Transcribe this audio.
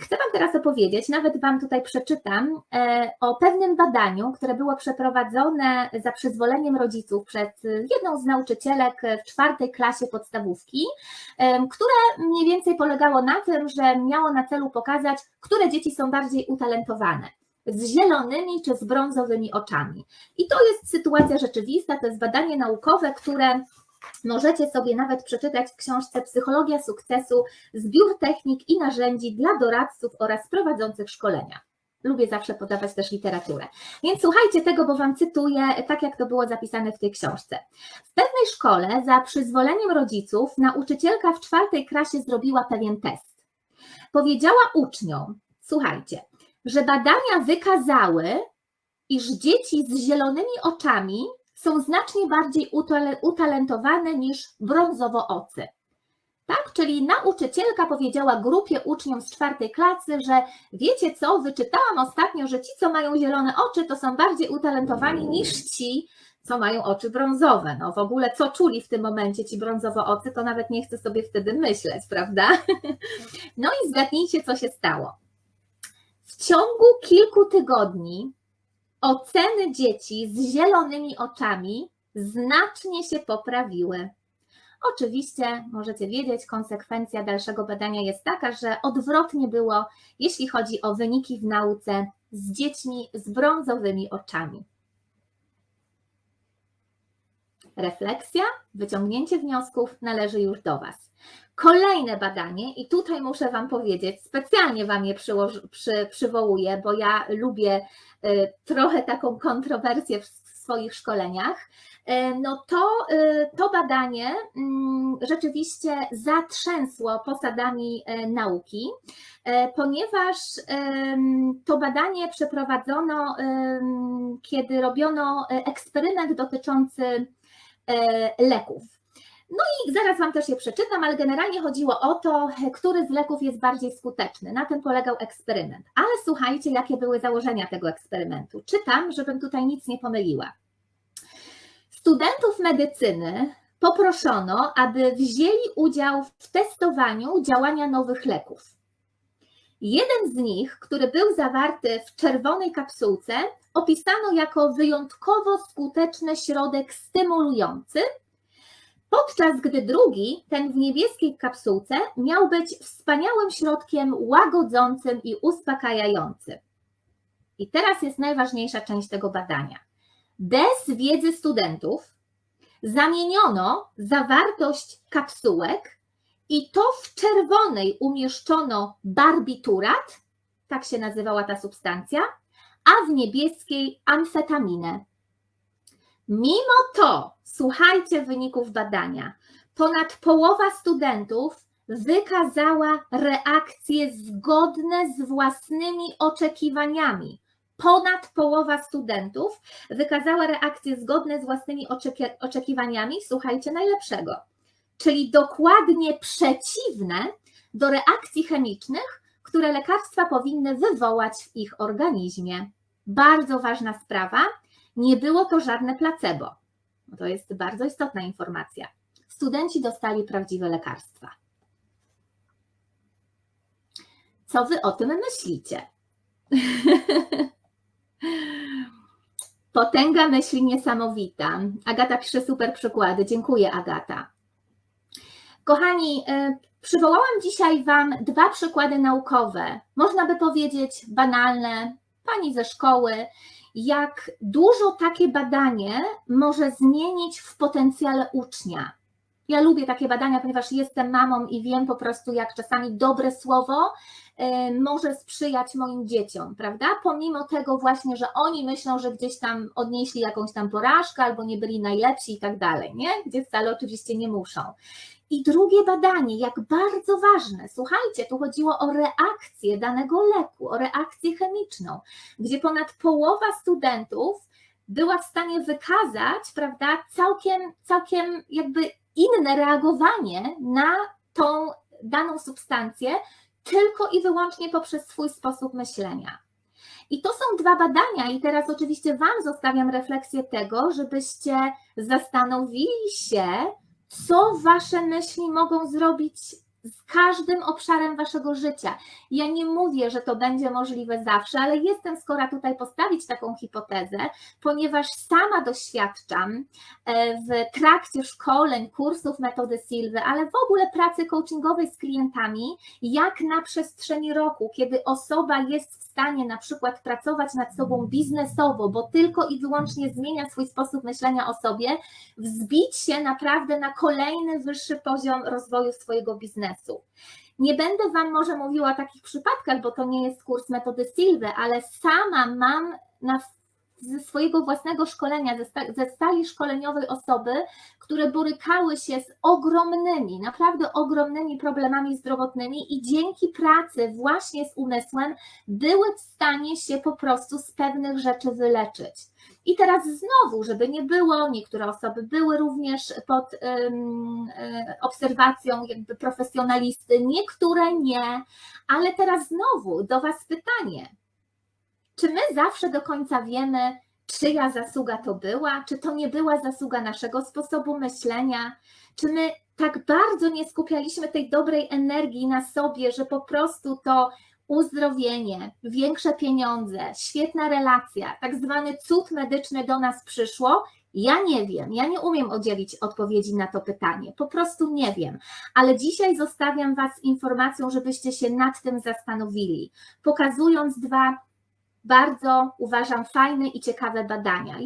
Chcę Wam teraz opowiedzieć, nawet Wam tutaj przeczytam, e, o pewnym badaniu, które było przeprowadzone za przyzwoleniem rodziców przez jedną z nauczycielek w czwartej klasie podstawówki, które mniej więcej polegało na tym, że miało na celu pokazać, które dzieci są bardziej utalentowane. Z zielonymi czy z brązowymi oczami. I to jest sytuacja rzeczywista, to jest badanie naukowe, które możecie sobie nawet przeczytać w książce Psychologia sukcesu, zbiór technik i narzędzi dla doradców oraz prowadzących szkolenia. Lubię zawsze podawać też literaturę. Więc słuchajcie tego, bo Wam cytuję, tak jak to było zapisane w tej książce. W pewnej szkole, za przyzwoleniem rodziców, nauczycielka w czwartej klasie zrobiła pewien test. Powiedziała uczniom, słuchajcie, że badania wykazały, iż dzieci z zielonymi oczami są znacznie bardziej utale- utalentowane niż brązowoocy. Tak, czyli nauczycielka powiedziała grupie uczniom z czwartej klasy, że wiecie co, wyczytałam ostatnio, że ci, co mają zielone oczy, to są bardziej utalentowani niż ci, co mają oczy brązowe. No w ogóle co czuli w tym momencie ci brązowoocy, to nawet nie chcę sobie wtedy myśleć, prawda? No i zgadnijcie, co się stało. W ciągu kilku tygodni oceny dzieci z zielonymi oczami znacznie się poprawiły. Oczywiście możecie wiedzieć, konsekwencja dalszego badania jest taka, że odwrotnie było, jeśli chodzi o wyniki w nauce z dziećmi z brązowymi oczami. Refleksja, wyciągnięcie wniosków należy już do Was. Kolejne badanie, i tutaj muszę Wam powiedzieć, specjalnie Wam je przyłoż, przy, przywołuję, bo ja lubię y, trochę taką kontrowersję w swoich szkoleniach. Y, no to, y, to badanie mm, rzeczywiście zatrzęsło posadami nauki, ponieważ to badanie przeprowadzono, kiedy robiono eksperyment dotyczący leków. No i zaraz Wam też je przeczytam, ale generalnie chodziło o to, który z leków jest bardziej skuteczny. Na tym polegał eksperyment. Ale słuchajcie, jakie były założenia tego eksperymentu. Czytam, żebym tutaj nic nie pomyliła. Studentów medycyny poproszono, aby wzięli udział w testowaniu działania nowych leków. Jeden z nich, który był zawarty w czerwonej kapsułce, opisano jako wyjątkowo skuteczny środek stymulujący, podczas gdy drugi, ten w niebieskiej kapsułce, miał być wspaniałym środkiem łagodzącym i uspokajającym. I teraz jest najważniejsza część tego badania. Bez wiedzy studentów zamieniono zawartość kapsułek i to w czerwonej umieszczono barbiturat, tak się nazywała ta substancja, a w niebieskiej amfetaminę. Mimo to, słuchajcie wyników badania, ponad połowa studentów wykazała reakcje zgodne z własnymi oczekiwaniami. Ponad połowa studentów wykazała reakcje zgodne z własnymi oczeki- oczekiwaniami, słuchajcie, najlepszego, czyli dokładnie przeciwne do reakcji chemicznych, które lekarstwa powinny wywołać w ich organizmie. Bardzo ważna sprawa, nie było to żadne placebo. To jest bardzo istotna informacja. Studenci dostali prawdziwe lekarstwa. Co wy o tym myślicie? Potęga myśli niesamowita. Agata pisze super przykłady. Dziękuję, Agata. Kochani, y, przywołałam dzisiaj Wam dwa przykłady naukowe. Można by powiedzieć banalne, pani ze szkoły, jak dużo takie badanie może zmienić w potencjale ucznia. Ja lubię takie badania, ponieważ jestem mamą i wiem po prostu, jak czasami dobre słowo y, może sprzyjać moim dzieciom, prawda? Pomimo tego właśnie, że oni myślą, że gdzieś tam odnieśli jakąś tam porażkę albo nie byli najlepsi i tak dalej, nie? Gdzie wcale oczywiście nie muszą. I drugie badanie, jak bardzo ważne, słuchajcie, tu chodziło o reakcję danego leku, o reakcję chemiczną, gdzie ponad połowa studentów była w stanie wykazać, prawda, całkiem, całkiem jakby inne reagowanie na tą daną substancję, tylko i wyłącznie poprzez swój sposób myślenia. I to są dwa badania, i teraz oczywiście Wam zostawiam refleksję tego, żebyście zastanowili się, co Wasze myśli mogą zrobić z każdym obszarem waszego życia. Ja nie mówię, że to będzie możliwe zawsze, ale jestem skora tutaj postawić taką hipotezę, ponieważ sama doświadczam e, w trakcie szkoleń, kursów metody Silwy, ale w ogóle pracy coachingowej z klientami, jak na przestrzeni roku, kiedy osoba jest w stanie na przykład pracować nad sobą biznesowo, bo tylko i wyłącznie zmienia swój sposób myślenia o sobie, wzbić się naprawdę na kolejny wyższy poziom rozwoju swojego biznesu. Nie będę Wam może mówiła o takich przypadkach, bo to nie jest kurs metody Silwy, ale sama mam na, ze swojego własnego szkolenia, ze, sta- ze stali szkoleniowej osoby, które borykały się z ogromnymi, naprawdę ogromnymi problemami zdrowotnymi i dzięki pracy właśnie z umysłem były w stanie się po prostu z pewnych rzeczy wyleczyć. I teraz znowu, żeby nie było, niektóre osoby były również pod y, obserwacją jakby profesjonalisty, niektóre nie, ale teraz znowu do Was pytanie. Czy my zawsze do końca wiemy, czyja zasługa to była? Czy to nie była zasługa naszego sposobu myślenia? Czy my tak bardzo nie skupialiśmy tej dobrej energii na sobie, że po prostu to uzdrowienie, większe pieniądze, świetna relacja, tak zwany cud medyczny do nas przyszło? Ja nie wiem, ja nie umiem udzielić odpowiedzi na to pytanie, po prostu nie wiem, ale dzisiaj zostawiam Was informacją, żebyście się nad tym zastanowili, pokazując dwa bardzo, uważam, fajne i ciekawe badania.